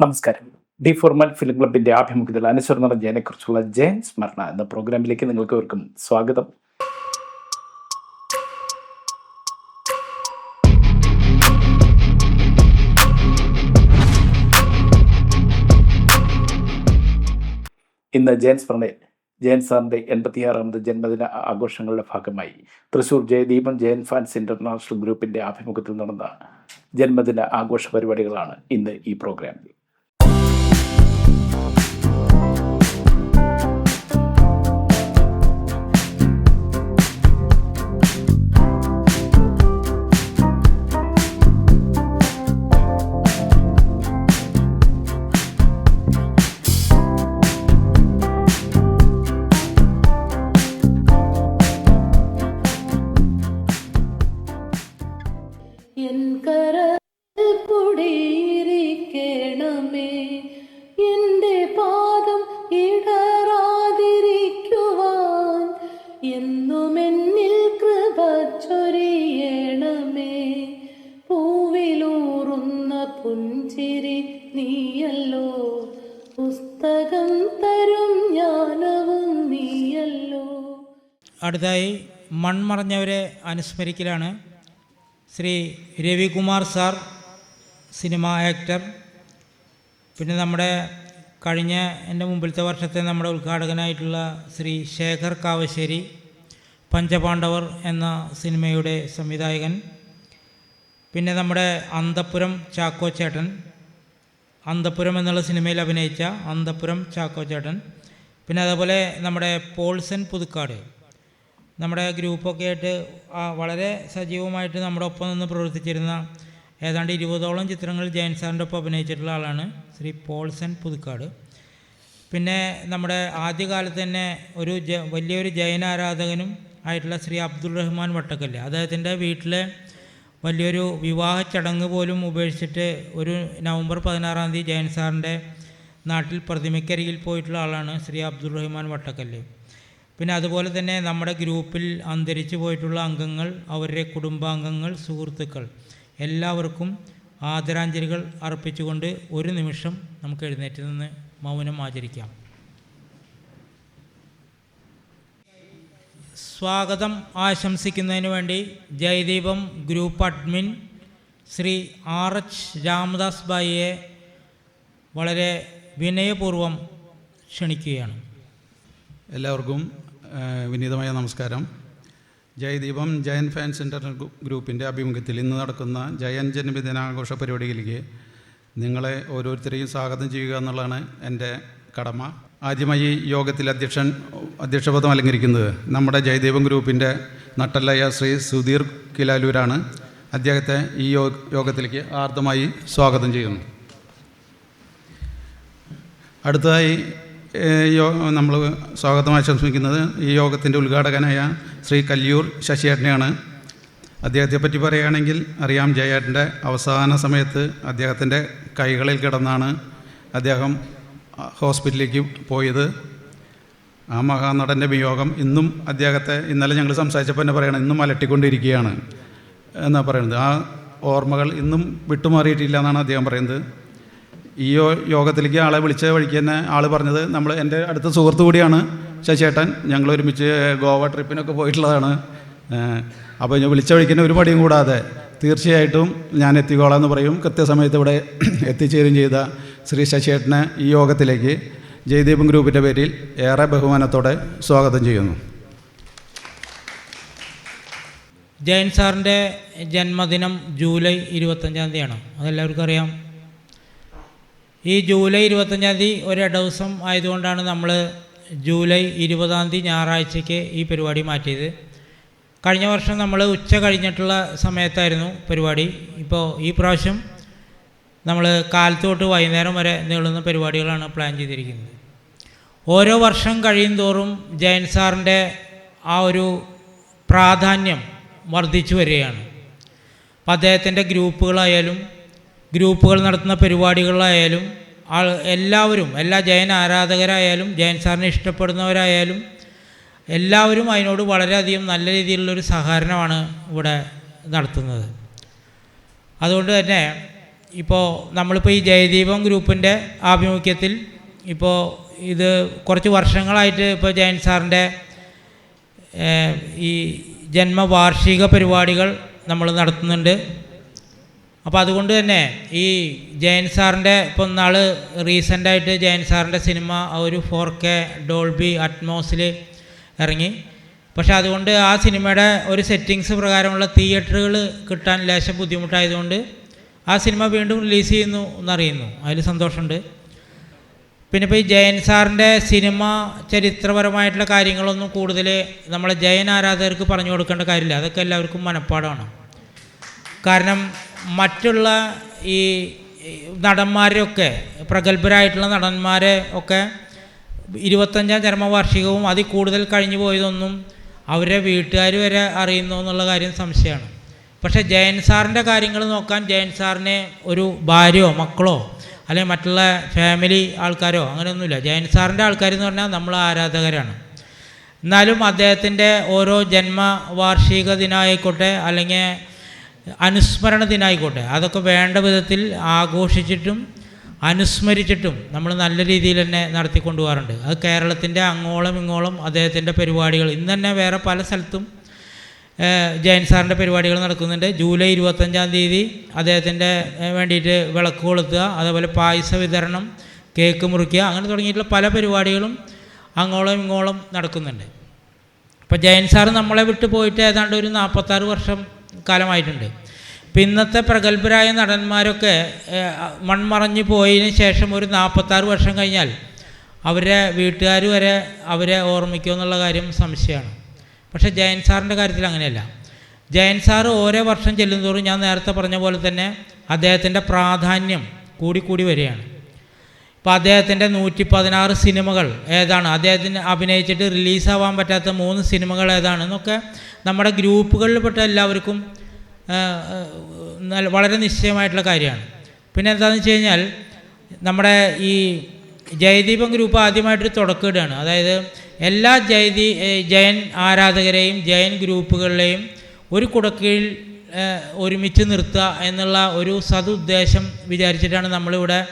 നമസ്കാരം. D formal film ക്ലബിന്റെ ആഭിമുഖ്യത്തിൽ അനുസരണ ജയനെ കുറിച്ചുള്ള ജയൻ സ്മരണ എന്ന പ്രോഗ്രാമിലേക്ക് നിങ്ങൾക്ക് ഏവർക്കും സ്വാഗതം. ഇന്ന് ജയൻ സ്മരണയിൽ ജയൻ സാറിന്റെ എൺപത്തിയാറാമത് ജന്മദിന ആഘോഷങ്ങളുടെ ഭാഗമായി തൃശൂർ ജയദീപം ജയൻ ഫാൻസ് ഇന്റർനാഷണൽ ഗ്രൂപ്പിന്റെ ആഭിമുഖ്യത്തിൽ നടന്ന ജന്മദിന ആഘോഷ പരിപാടികളാണ് ഇന്ന് ഈ പ്രോഗ്രാമിൽ. എന്നും എന്നിൽ കൃപ ചൊരിയണമേ. പൂവിലൂറുന്ന പുഞ്ചിരി നീയല്ലോ. പുസ്തകം തരും ജ്ഞാനവും നീയല്ലോ. അടുത്തായി മൺമറഞ്ഞവരെ അനുസ്മരിക്കലാണ് Shri Ravikumar sir cinema actor. പിന്നെ നമ്മുടെ കഴിഞ്ഞ എന്റെ മുമ്പിലത്തെ വർഷത്തെ നമ്മുടെ ഉദ്ഘാടകനായിട്ടുള്ള ശ്രീ ശേഖർ കാവശ്ശേരി. പഞ്ചപാണ്ഡവർ എന്ന സിനിമയുടെ സംവിധായകൻ പിന്നെ നമ്മുടെ അന്തപ്പുരം ചാക്കോ ചേട്ടൻ അന്തപ്പുരം എന്നുള്ള സിനിമയിൽ അഭിനയിച്ച അന്തപ്പുരം ചാക്കോ ചേട്ടൻ പിന്നെ അതേപോലെ നമ്മുടെ പോൾസൻ പുതുക്കാട്. നമ്മുടെ ഗ്രൂപ്പൊക്കെ ആയിട്ട് വളരെ സജീവമായിട്ട് നമ്മുടെ ഒപ്പം നിന്ന് പ്രവർത്തിച്ചിരുന്ന ഏതാണ്ട് ഇരുപതോളം ചിത്രങ്ങൾ ജയൻ സാറിന്റെ ഒപ്പം അഭിനയിച്ചിട്ടുള്ള ആളാണ് ശ്രീ പോൾസൻ പുതുക്കാട്. പിന്നെ നമ്മുടെ ആദ്യകാലത്ത് തന്നെ ഒരു ജ വലിയൊരു ജൈന ആരാധകനും ആയിട്ടുള്ള ശ്രീ അബ്ദുൾ റഹ്മാൻ വട്ടക്കല്ല്. അദ്ദേഹത്തിന്റെ വീട്ടിലെ വലിയൊരു വിവാഹ ചടങ്ങ് പോലും ഉപേക്ഷിച്ചിട്ട് ഒരു നവംബർ പതിനാറാം തീയതി ജയൻ സാറിന്റെ നാട്ടിൽ പ്രതിമയ്ക്കരികിൽ പോയിട്ടുള്ള ആളാണ് ശ്രീ അബ്ദുൾ റഹ്മാൻ വട്ടക്കല്ല്. പിന്നെ അതുപോലെ തന്നെ നമ്മുടെ ഗ്രൂപ്പിൽ അന്തരിച്ചു പോയിട്ടുള്ള അംഗങ്ങൾ അവരുടെ കുടുംബാംഗങ്ങൾ സുഹൃത്തുക്കൾ എല്ലാവർക്കും ആദരാഞ്ജലികൾ അർപ്പിച്ചുകൊണ്ട് ഒരു നിമിഷം നമുക്ക് എഴുന്നേറ്റ് നിന്ന് മൗനം ആചരിക്കാം. സ്വാഗതം ആശംസിക്കുന്നതിന് വേണ്ടി Jayadeepam group admin Shri R H Ramadas ബായിയെ വളരെ വിനയപൂർവം ക്ഷണിക്കുകയാണ്. എല്ലാവർക്കും വിനീതമായ നമസ്കാരം. Jayadeepam Jayan fans internet group- ഗ്രൂപ്പിന്റെ ആഭിമുഖ്യത്തിൽ ഇന്ന് നടക്കുന്ന ജയൻ ജന്മദിനാഘോഷ പരിപാടിയിലേക്ക് നിങ്ങളെ ഓരോരുത്തരെയും സ്വാഗതം ചെയ്യുക എന്നുള്ളതാണ് എന്റെ കടമ. ആദ്യമായി യോഗത്തിൽ അധ്യക്ഷൻ അധ്യക്ഷപദം അലങ്കരിക്കുന്നത് നമ്മുടെ ജയദേവൻ ഗ്രൂപ്പിന്റെ നട്ടല്ലയ ശ്രീ സുധീർ കിലാലൂരാണ്. അദ്ദേഹത്തെ ഈ യോഗത്തിലേക്ക് ആർദ്രമായി സ്വാഗതം ചെയ്യുന്നു. അടുത്തതായി നമ്മൾ സ്വാഗതം ആശംസിക്കുന്നത് ഈ യോഗത്തിന്റെ ഉദ്ഘാടകനായ ശ്രീ കല്ലിയൂർ ശശിയേട്ടനെയാണ്. അദ്ദേഹത്തെ പറ്റി പറയുകയാണെങ്കിൽ അറിയാം ജയേട്ടന്റെ അവസാന സമയത്ത് അദ്ദേഹത്തിന്റെ കൈകളിൽ കിടന്നാണ് അദ്ദേഹം ഹോസ്പിറ്റലിലേക്ക് പോയത്. ആ മഹാനടന്റെ വിയോഗം ഇന്നും അദ്ദേഹത്തെ ഇന്നലെ ഞങ്ങൾ സംസാരിച്ചപ്പോൾ തന്നെ പറയണം ഇന്നും അലട്ടിക്കൊണ്ടിരിക്കുകയാണ് എന്നാണ് പറയുന്നത്. ആ ഓർമ്മകൾ ഇന്നും വിട്ടുമാറിയിട്ടില്ല എന്നാണ് അദ്ദേഹം പറയുന്നത്. ഈ യോഗത്തിലേക്ക് ആളെ വിളിച്ച വഴിക്ക് തന്നെ ആൾ പറഞ്ഞത് നമ്മൾ എന്റെ അടുത്ത സുഹൃത്തു കൂടിയാണ് ശശിയേട്ടൻ. ഞങ്ങൾ ഒരുമിച്ച് ഗോവ ട്രിപ്പിനൊക്കെ പോയിട്ടുള്ളതാണ്. അപ്പോൾ ഞാൻ വിളിച്ച വഴിക്ക് തന്നെ ഒരു പടിയും കൂടാതെ തീർച്ചയായിട്ടും ഞാൻ എത്തിക്കോളാം എന്ന് പറയും. കൃത്യസമയത്ത് ഇവിടെ എത്തിച്ചേരുകയും ചെയ്ത ശ്രീ ശശിയേട്ടനെ ഈ യോഗത്തിലേക്ക് ജയദീപം ഗ്രൂപ്പിന്റെ പേരിൽ ഏറെ ബഹുമാനത്തോടെ സ്വാഗതം ചെയ്യുന്നു. ജയൻ സാറിന്റെ ജന്മദിനം ജൂലൈ ഇരുപത്തഞ്ചാം തീയതിയാണ്. അതെല്ലാവർക്കും അറിയാം. ഈ ജൂലൈ ഇരുപത്തഞ്ചാം തീയതി ഒരു ദിവസം ആയതുകൊണ്ടാണ് നമ്മൾ ജൂലൈ ഇരുപതാം തീയതി ഞായറാഴ്ചയ്ക്ക് ഈ പരിപാടി മാറ്റിയത്. കഴിഞ്ഞ വർഷം നമ്മൾ ഉച്ച കഴിഞ്ഞിട്ടുള്ള സമയത്തായിരുന്നു പരിപാടി. ഇപ്പോൾ ഈ പ്രാവശ്യം നമ്മൾ കാലത്തോട്ട് തൊട്ട് വൈകുന്നേരം വരെ നീളുന്ന പരിപാടികളാണ് പ്ലാൻ ചെയ്തിരിക്കുന്നത്. ഓരോ വർഷം കഴിയും തോറും ജയൻ സാറിന്റെ ആ ഒരു പ്രാധാന്യം വർദ്ധിച്ചു വരികയാണ്. അപ്പം അദ്ദേഹത്തിന്റെ ഗ്രൂപ്പുകളായാലും ഗ്രൂപ്പുകൾ നടത്തുന്ന പരിപാടികളായാലും ആൾ എല്ലാവരും എല്ലാ ജയൻ ആരാധകരായാലും ജയൻ സാറിനെ ഇഷ്ടപ്പെടുന്നവരായാലും എല്ലാവരും അതിനോട് വളരെയധികം നല്ല രീതിയിലുള്ളൊരു സഹകരണമാണ് ഇവിടെ നടത്തുന്നത്. അതുകൊണ്ട് തന്നെ ഇപ്പോൾ നമ്മളിപ്പോൾ ഈ ജയദീപം ഗ്രൂപ്പിന്റെ ആഭിമുഖ്യത്തിൽ ഇപ്പോൾ ഇത് കുറച്ച് വർഷങ്ങളായിട്ട് ഇപ്പോൾ ജയൻ സാറിന്റെ ഈ ജന്മവാർഷിക പരിപാടികൾ നമ്മൾ നടത്തുന്നുണ്ട്. അപ്പോൾ അതുകൊണ്ട് തന്നെ ഈ ജയൻ സാറിന്റെ ഇപ്പോൾ നാൾ റീസെന്റായിട്ട് ജയൻ സാറിന്റെ സിനിമ ഒരു ഫോർ കെ ഡോൾബി അറ്റ്മോസിൽ ഇറങ്ങി. പക്ഷെ അതുകൊണ്ട് ആ സിനിമയുടെ ഒരു സെറ്റിങ്സ് പ്രകാരമുള്ള തിയേറ്ററുകൾ കിട്ടാൻ ലേശം ബുദ്ധിമുട്ടായതുകൊണ്ട് ആ സിനിമ വീണ്ടും റിലീസ് ചെയ്യുന്നു എന്നറിയുന്നു. അതിൽ സന്തോഷമുണ്ട്. പിന്നെ ഇപ്പോൾ ഈ ജയൻ സാറിന്റെ സിനിമ ചരിത്രപരമായിട്ടുള്ള കാര്യങ്ങളൊന്നും കൂടുതൽ നമ്മളെ ജയൻ ആരാധകർക്ക് പറഞ്ഞു കൊടുക്കേണ്ട കാര്യമില്ല. അതൊക്കെ എല്ലാവർക്കും മനഃപ്പാടമാണ് കാരണം മറ്റുള്ള ഈ നടന്മാരെയൊക്കെ പ്രഗത്ഭരായിട്ടുള്ള നടന്മാരെ ഒക്കെ ഇരുപത്തഞ്ചാം ചരമവാർഷികവും അതിൽ കൂടുതൽ കഴിഞ്ഞു പോയതൊന്നും അവരെ വീട്ടുകാർ വരെ അറിയുന്നു എന്നുള്ള കാര്യം സംശയമാണ്. പക്ഷേ ജയൻ സാറിന്റെ കാര്യങ്ങൾ നോക്കാൻ ജയൻ സാറിനെ ഒരു ഭാര്യയോ മക്കളോ അല്ലെങ്കിൽ മറ്റുള്ള ഫാമിലി ആൾക്കാരോ അങ്ങനെയൊന്നുമില്ല. ജയൻ സാറിന്റെ ആൾക്കാരെന്ന് പറഞ്ഞാൽ നമ്മൾ ആരാധകരാണ്. എന്നാലും അദ്ദേഹത്തിന്റെ ഓരോ ജന്മവാർഷിക ദിനമായിക്കോട്ടെ അല്ലെങ്കിൽ അനുസ്മരണ ദിനമായിക്കോട്ടെ അതൊക്കെ വേണ്ട വിധത്തിൽ ആഘോഷിച്ചിട്ടും അനുസ്മരിച്ചിട്ടും നമ്മൾ നല്ല രീതിയിൽ തന്നെ നടത്തിക്കൊണ്ടു പോകാറുണ്ട് അത് കേരളത്തിന്റെ അങ്ങോളം ഇങ്ങോളം അദ്ദേഹത്തിന്റെ പരിപാടികൾ. ഇന്ന് തന്നെ വേറെ പല സ്ഥലത്തും ജയൻ സാറിന്റെ പരിപാടികൾ നടക്കുന്നുണ്ട്. ജൂലൈ ഇരുപത്തഞ്ചാം തീയതി അദ്ദേഹത്തിന്റെ വേണ്ടിയിട്ട് വിളക്ക് കൊളുത്തുക അതേപോലെ പായസ വിതരണം കേക്ക് മുറിക്കുക അങ്ങനെ തുടങ്ങിയിട്ടുള്ള പല പരിപാടികളും അങ്ങോളം ഇങ്ങോളം നടക്കുന്നുണ്ട്. അപ്പോൾ ജയൻ സാറ് നമ്മളെ വിട്ടു പോയിട്ട് ഏതാണ്ട് ഒരു നാൽപ്പത്താറ് വർഷം കാലമായിട്ടുണ്ട്. ഇപ്പം ഇന്നത്തെ പ്രഗത്ഭരായ നടന്മാരൊക്കെ മൺമറഞ്ഞ് പോയതിന് ശേഷം ഒരു നാൽപ്പത്താറ് വർഷം കഴിഞ്ഞാൽ അവരെ വീട്ടുകാർ വരെ അവരെ ഓർമ്മിക്കുമെന്നുള്ള കാര്യം സംശയമാണ്. പക്ഷേ ജയൻ സാറിന്റെ കാര്യത്തിൽ അങ്ങനെയല്ല. ജയൻ സാറ് ഓരോ വർഷം ചെല്ലുന്തോറും ഞാൻ നേരത്തെ പറഞ്ഞ പോലെ തന്നെ അദ്ദേഹത്തിന്റെ പ്രാധാന്യം കൂടിക്കൂടി വരികയാണ്. ഇപ്പോൾ അദ്ദേഹത്തിന്റെ നൂറ്റി പതിനാറ് സിനിമകൾ ഏതാണ്? അദ്ദേഹത്തിന് അഭിനയിച്ചിട്ട് റിലീസാവാൻ പറ്റാത്ത മൂന്ന് സിനിമകൾ ഏതാണെന്നൊക്കെ നമ്മുടെ ഗ്രൂപ്പുകളിൽപ്പെട്ട എല്ലാവർക്കും വളരെ നിശ്ചയമായിട്ടുള്ള കാര്യമാണ്. പിന്നെ എന്താണെന്ന് വെച്ച് കഴിഞ്ഞാൽ നമ്മുടെ ഈ ജയദീപം ഗ്രൂപ്പ് ആദ്യമായിട്ടൊരു തുടക്കമിടുകയാണ് അതായത് എല്ലാ ജയതി ജയൻ ആരാധകരെയും ജയൻ ഗ്രൂപ്പുകളിലെയും ഒരു കുടക്കീഴിൽ ഒരുമിച്ച് നിർത്തുക എന്നുള്ള ഒരു സതുദ്ദേശം വിചാരിച്ചിട്ടാണ് നമ്മളിവിടെ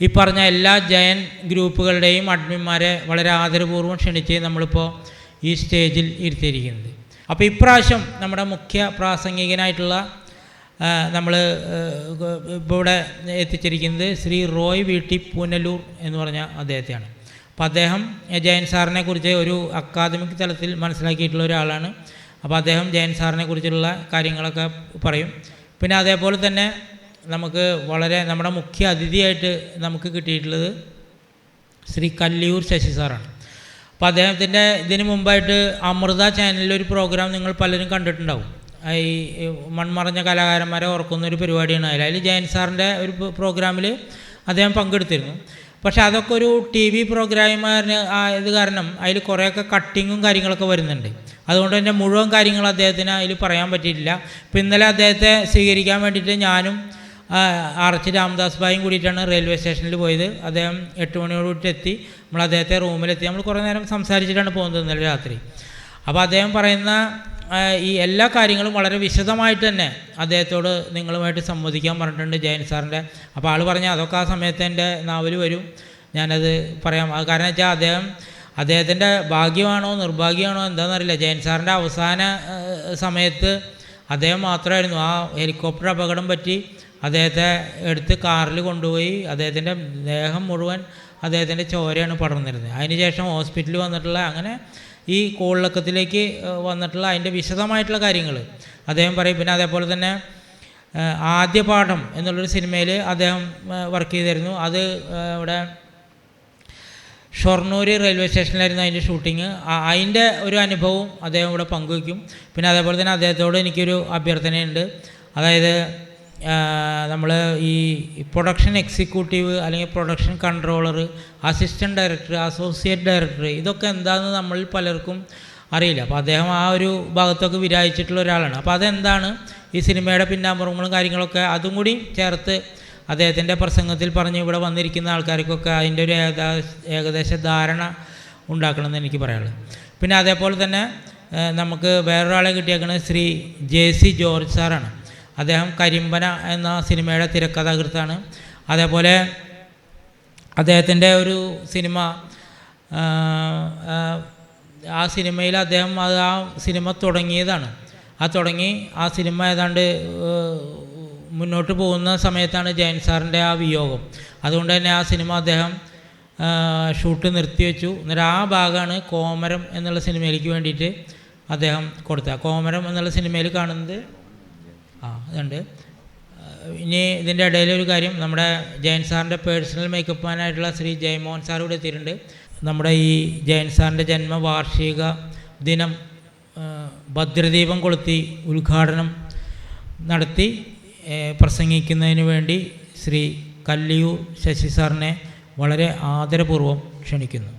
ഈ പറഞ്ഞ എല്ലാ ജയൻ ഗ്രൂപ്പുകളുടെയും അഡ്മിന്മാരെ വളരെ ആദരപൂർവം ക്ഷണിച്ച് നമ്മളിപ്പോൾ ഈ സ്റ്റേജിൽ ഇരുത്തിയിരിക്കുന്നത്. അപ്പോൾ ഇപ്രാവശ്യം നമ്മുടെ മുഖ്യ പ്രാസംഗികനായിട്ടുള്ള നമ്മൾ ഇവിടെ എത്തിച്ചിരിക്കുന്നത് ശ്രീ റോയ് വീട്ടി പൂനലൂർ എന്ന് പറഞ്ഞ അദ്ദേഹത്തെയാണ്. അപ്പോൾ അദ്ദേഹം ജയൻ സാറിനെ കുറിച്ച് ഒരു അക്കാദമിക് തലത്തിൽ മനസ്സിലാക്കിയിട്ടുള്ള ഒരാളാണ്. അപ്പോൾ അദ്ദേഹം ജയൻ സാറിനെ കുറിച്ചുള്ള കാര്യങ്ങളൊക്കെ പറയും. പിന്നെ അതേപോലെ തന്നെ നമുക്ക് വളരെ നമ്മുടെ മുഖ്യ അതിഥിയായിട്ട് നമുക്ക് കിട്ടിയിട്ടുള്ളത് ശ്രീ കല്ലിയൂർ ശശി സാറാണ്. അപ്പോൾ അദ്ദേഹത്തിന്റെ ഇതിന് മുമ്പായിട്ട് അമൃത ചാനലിൽ ഒരു പ്രോഗ്രാം നിങ്ങൾ പലരും കണ്ടിട്ടുണ്ടാവും. ഈ മൺമറഞ്ഞ കലാകാരന്മാരെ ഓർക്കുന്ന ഒരു പരിപാടിയാണ്. അതിൽ അതിൽ ജയൻ സാറിന്റെ ഒരു പ്രോഗ്രാമിൽ അദ്ദേഹം പങ്കെടുത്തിരുന്നു. പക്ഷേ അതൊക്കെ ഒരു ടി വി പ്രോഗ്രാമുകാരന് ഇത് കാരണം അതിൽ കുറേയൊക്കെ കട്ടിങ്ങും കാര്യങ്ങളൊക്കെ വരുന്നുണ്ട്. അതുകൊണ്ട് തന്നെ മുഴുവൻ കാര്യങ്ങൾ അദ്ദേഹത്തിന് അതിൽ പറയാൻ പറ്റിയിട്ടില്ല. ഇപ്പം ഇന്നലെ അദ്ദേഹത്തെ സ്വീകരിക്കാൻ വേണ്ടിയിട്ട് ഞാനും ആർ എച്ച് രാംദാസ് ഭായും കൂടിയിട്ടാണ് റെയിൽവേ സ്റ്റേഷനിൽ പോയത്. അദ്ദേഹം എട്ട് മണിയോടുകൂടി എത്തി. നമ്മൾ അദ്ദേഹത്തെ റൂമിലെത്തി നമ്മൾ കുറേ നേരം സംസാരിച്ചിട്ടാണ് പോകുന്നത് ഇന്നലെ രാത്രി. അപ്പോൾ അദ്ദേഹം പറയുന്ന ഈ എല്ലാ കാര്യങ്ങളും വളരെ വിശദമായിട്ട് തന്നെ അദ്ദേഹത്തോട് നിങ്ങളുമായിട്ട് സംവദിക്കാൻ പറഞ്ഞിട്ടുണ്ട് ജയൻ സാറിന്റെ. അപ്പോൾ ആൾ പറഞ്ഞാൽ അതൊക്കെ ആ സമയത്ത് എന്റെ നാവൽ വരും. ഞാനത് പറയാം. കാരണം വെച്ചാൽ അദ്ദേഹം അദ്ദേഹത്തിന്റെ ഭാഗ്യമാണോ നിർഭാഗ്യമാണോ എന്താണെന്നറിയില്ല ജയൻ സാറിന്റെ അവസാന സമയത്ത് അദ്ദേഹം മാത്രമായിരുന്നു. ആ ഹെലികോപ്റ്റർ അപകടം പറ്റി അദ്ദേഹത്തെ എടുത്ത് കാറിൽ കൊണ്ടുപോയി അദ്ദേഹത്തിന്റെ ദേഹം മുഴുവൻ അദ്ദേഹത്തിന്റെ ചോരയാണ് പടർന്നിരുന്നത്. അതിനുശേഷം ഹോസ്പിറ്റലിൽ വന്നിട്ടുള്ള അങ്ങനെ ഈ കോളിളക്കത്തിലേക്ക് വന്നിട്ടുള്ള അതിന്റെ വിശദമായിട്ടുള്ള കാര്യങ്ങൾ. അദ്ദേഹം പറയും പിന്നെ അതേപോലെ തന്നെ ആദ്യ പാഠം എന്നുള്ളൊരു സിനിമയിൽ അദ്ദേഹം വർക്ക് ചെയ്തിരുന്നു. അത് ഇവിടെ ഷൊർണൂർ റെയിൽവേ സ്റ്റേഷനിലായിരുന്നു അതിന്റെ ഷൂട്ടിങ്. അതിന്റെ ഒരു അനുഭവവും അദ്ദേഹം ഇവിടെ പങ്കുവയ്ക്കും പിന്നെ അതേപോലെ തന്നെ അദ്ദേഹത്തോട് എനിക്കൊരു അഭ്യർത്ഥനയുണ്ട്. അതായത് നമ്മൾ ഈ പ്രൊഡക്ഷൻ എക്സിക്യൂട്ടീവ് അല്ലെങ്കിൽ production controller assistant director associate director ഇതൊക്കെ എന്താണെന്ന് നമ്മൾ പലർക്കും അറിയില്ല. അപ്പോൾ അദ്ദേഹം ആ ഒരു ഭാഗത്തൊക്കെ വിരായിച്ചിട്ടുള്ള ഒരാളാണ്. അപ്പോൾ അതെന്താണ്? ഈ സിനിമയുടെ പിന്നാമ്പുറങ്ങളും കാര്യങ്ങളൊക്കെ അതും കൂടി ചേർത്ത് അദ്ദേഹത്തിന്റെ പ്രസംഗത്തിൽ പറഞ്ഞ് ഇവിടെ വന്നിരിക്കുന്ന ആൾക്കാർക്കൊക്കെ അതിന്റെ ഒരു ഏകദേശ ഏകദേശ ധാരണ ഉണ്ടാക്കണമെന്ന് എനിക്ക് പറയാനുള്ളത്. പിന്നെ അതേപോലെ തന്നെ നമുക്ക് വേറൊരാളെ കിട്ടിയേക്കുന്നത് ശ്രീ ജെ സി ജോർജ് സാറാണ്. അദ്ദേഹം കരിമ്പന എന്ന സിനിമയുടെ തിരക്കഥാകൃത്താണ്. അതേപോലെ അദ്ദേഹത്തിന്റെ ഒരു സിനിമ ആ, സിനിമയിൽ അദ്ദേഹം അത് ആ സിനിമ തുടങ്ങിയതാണ്. ആ തുടങ്ങി ആ സിനിമ ഏതാണ്ട് മുന്നോട്ട് പോകുന്ന സമയത്താണ് ജയൻ സാറിന്റെ ആ വിയോഗം. അതുകൊണ്ട് തന്നെ ആ സിനിമ അദ്ദേഹം ഷൂട്ട് നിർത്തിവെച്ചു. എന്നിട്ട് ആ ഭാഗമാണ് കോമരം എന്നുള്ള സിനിമയിലേക്ക് വേണ്ടിയിട്ട് അദ്ദേഹം കൊടുത്തത്. കോമരം എന്നുള്ള സിനിമയിൽ കാണുന്നത് ആ അതുണ്ട്. ഇനി ഇതിന്റെ ഇടയിൽ ഒരു കാര്യം നമ്മുടെ ജയൻ സാറിന്റെ പേഴ്സണൽ മേക്കപ്പ് മാനായിട്ടുള്ള ശ്രീ ജയമോഹൻ സാർ ഇവിടെ എത്തിയിട്ടുണ്ട്. നമ്മുടെ ഈ ജയൻ സാറിന്റെ ജന്മവാർഷിക ദിനം ഭദ്രദീപം കൊളുത്തി ഉദ്ഘാടനം നടത്തി പ്രസംഗിക്കുന്നതിന് വേണ്ടി ശ്രീ കല്ലിയൂർ ശശി സാറിനെ വളരെ ആദരപൂർവം ക്ഷണിക്കുന്നു.